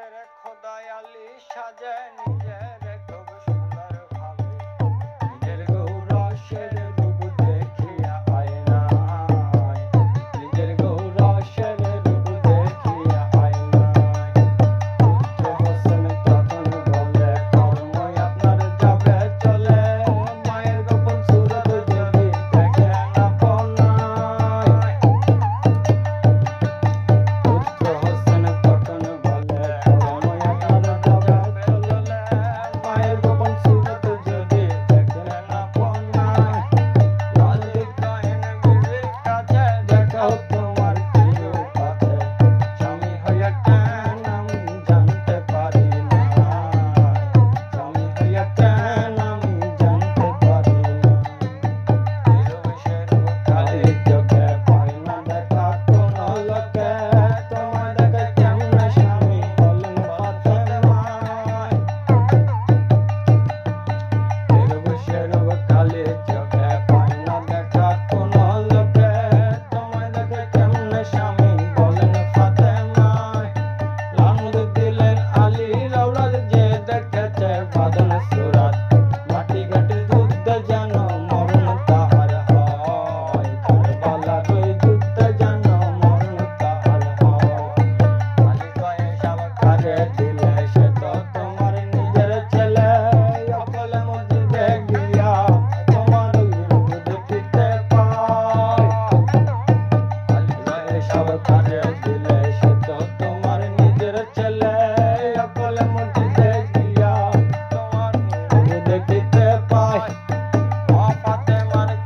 ফের খোদায়ালি সাজানি Gracias.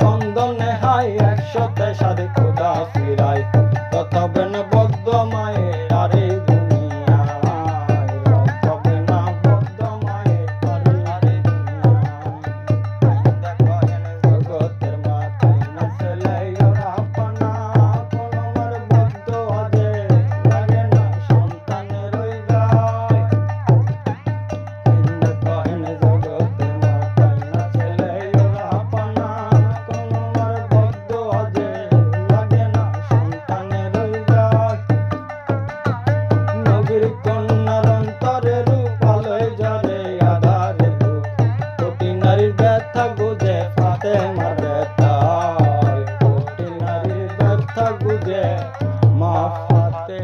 কন্দনে high একশোতে সাদে খোদা ফিরাই। ততবে নারীর ব্যথা বুঝে ফাতে মা ব্যথা কোটি নারীর ব্যথা বুঝে মা ফাতে